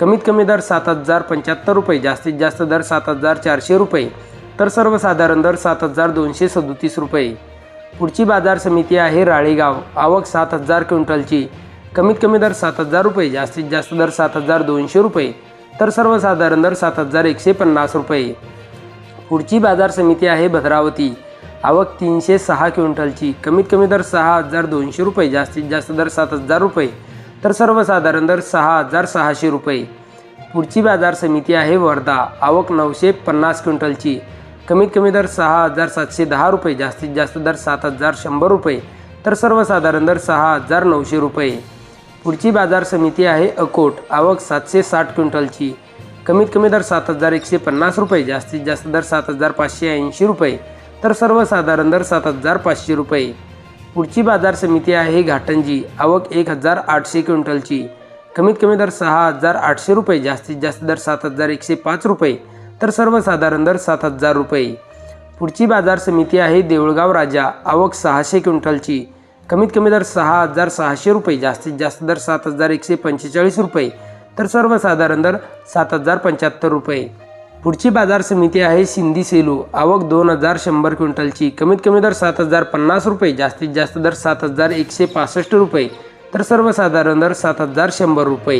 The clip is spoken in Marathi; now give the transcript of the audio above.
कमीत कमी दर सात हजार पंच्याहत्तर रुपये जास्तीत जास्त दर सात हजार चारशे रुपये तर सर्वसाधारण दर सात हजार दोनशे सदोतीस रुपये. पुढची बाजार समिती आहे राळेगाव. आवक सात हजार क्विंटलची. कमीत कमी दर सात हजार रुपये जास्तीत जास्त दर सात हजार दोनशे रुपये तर सर्वसाधारण दर सात हजार एकशे पन्नास रुपये. पुढची बाजार समिती आहे भद्रावती. आवक तीनशे सहा क्विंटलची. कमीत कमी दर सहा हजार दोनशे रुपये जास्तीत जास्त दर सात हजार रुपये तर सर्वसाधारण दर सहा हजार सहाशे रुपये. पुढची बाजार समिती आहे वर्धा. आवक नऊशे पन्नास क्विंटलची. कमीत कमी दर सहा हजार सातशे दहा रुपये. जास्तीत जास्त दर सात हजार शंभर रुपये. तर सर्वसाधारण दर सहा हजार नऊशे रुपये. पुढची बाजार समिती आहे अकोट. आवक सातशे साठ क्विंटलची. कमीत कमी दर सात हजार एकशे पन्नास रुपये. जास्तीत जास्त दर सात हजार पाचशे ऐंशी रुपये. तर सर्वसाधारण दर सात हजार पाचशे रुपये. पुढची बाजार समिती आहे घाटंजी. आवक एक हजार आठशे क्विंटलची. कमीत कमी दर सहा हजार आठशे रुपये जास्तीत जास्त दर सात हजार एकशे पाच रुपये तर सर्वसाधारण दर सात हजार रुपये. पुढची बाजार समिती आहे देऊळगाव राजा. आवक सहाशे क्विंटलची. कमीत कमी दर सहा हजार सहाशे रुपये जास्तीत जास्त दर सात हजार एकशे पंचेचाळीस रुपये तर सर्वसाधारण दर सात हजार पंच्याहत्तर रुपये. पुढची बाजार समिती आहे सिंधी सेलू. आवक दोन हजार शंभर क्विंटलची. कमीत कमी दर सात हजार पन्नास रुपये जास्तीत जास्त दर सात हजार एकशे पासष्ट रुपये. तर सर्वसाधारण दर सात हजार शंभर रुपये.